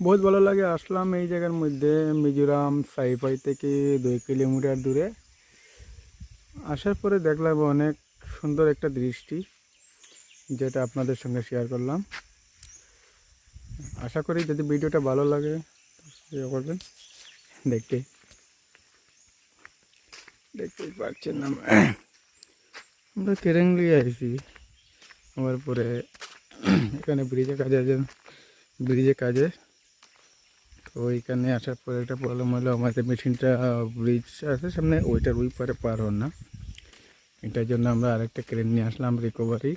বহুত ভালো লাগে, আসলাম এই জায়গার মধ্যে, মিজোরাম, সাইফাই থেকে দুই কিলোমিটার দূরে। আসার পরে দেখলাম অনেক সুন্দর একটা দৃষ্টি, যেটা আপনাদের সঙ্গে শেয়ার করলাম। আশা করি যদি ভিডিওটা ভালো লাগে করবেন। দেখতে, দেখতেই পাচ্ছেন আমরা কেরেঙ্গলি আসছি আমার পরে এখানে ব্রিজে কাজে ব্রিজে কাজে। ওইখানে আসার পরে একটা প্রবলেম হলো আমাদের মেশিনটা ব্রিজ আছে সামনে ওইটার ওই পারে পার হন না। এটার জন্য আমরা আরেকটা ক্রেন নিয়ে আসলাম রিকভারি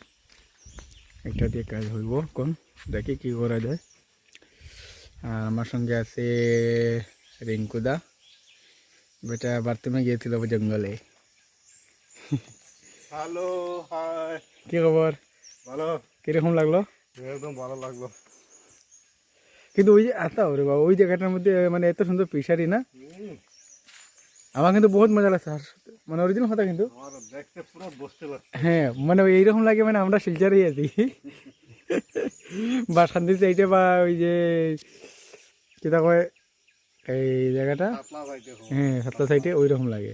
এটা দিয়ে কাজ হইব কোন দেখি কি করা যায়। আর আমার সঙ্গে আছে রিঙ্কুদা বেটা বাথরুমে গিয়েছিল জঙ্গলে। হ্যালো হাই কি খবর? ভালো। কীরকম লাগল? একদম ভালো লাগল। কিন্তু ওই যে আসা ওরে বাবা ওই জায়গাটার মধ্যে মানে এত সুন্দর ফিশারি না? আমার কিন্তু বহুত মজা লাগছে আর মানে অরিজিনাল কথা কিন্তু। হ্যাঁ মানে এইরকম লাগে মানে আমরা শিলচারেই আছি। বা শান্তি সাইডে বা ওই যে কিতা কয় এই জায়গাটা? হ্যাঁ। সাতটা সাইডে ওই রকম লাগে।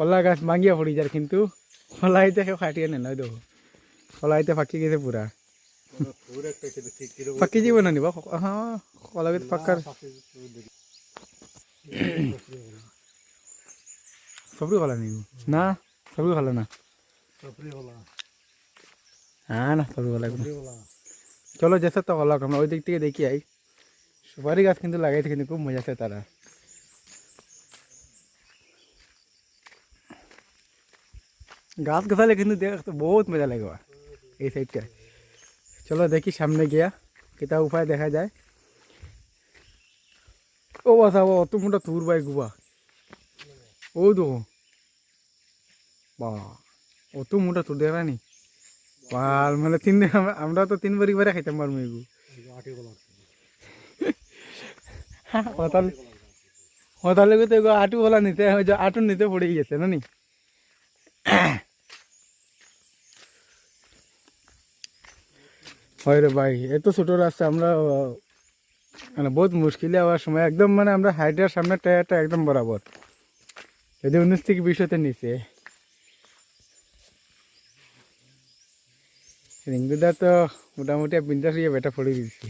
কলা গাছ মাগিয়া পড়ি যার কিন্তু। কলা আইতে কেউ খাটিয়ে দেখো। কলা আইতে ফাঁকি গেছে পুরা। পুরো পুরো একটা খেতে ঠিক কীরকম ফাঁকি যাব না নিবা হ্যাঁ কলা গাছ ফাঁকার সবরি কলা নিব না সবরি কলা না সপরি হলা হ্যাঁ না সবরি কলা সপরি হলা চলো যেসে তো কলা আমরা ওই দিক থেকে দেখি আই সুপারি গাছ কিন্তু লাগাইছে কিন্তু খুব মজা আছে তারা গাছ গাছালে কিন্তু দেখতে বহুত মজা লাগে বা, এই সাইডটা চলো দেখি সামনে গিয়া কিতা উপায় দেখা যায়। ও বাসা ও, অত মোটা তুর বাই গুবা। ও দেখো বা, অত মোটা তুর দেখা নি পাল মানে তিন আমরা- তো তিনবারই বারে খাইতাম পারব এগু। হলা হতাল হতালে তো এগো আটু বলা নিতে আটু নিতে পড়ে গেছে না নি হয় রে ভাই এত ছোট রাস্তা, আমরা মানে বহুত মুশকিলে হওয়ার সময়, একদম মানে আমরা হাইটের সামনে টায়ারটা একদম বরাবর। যদি উনিশ থেকে বিশ হতে নিচে। রিঙ্গুদা তো মোটামুটি বিন্দাস ইয়ে বেটা পড়ে দিয়েছে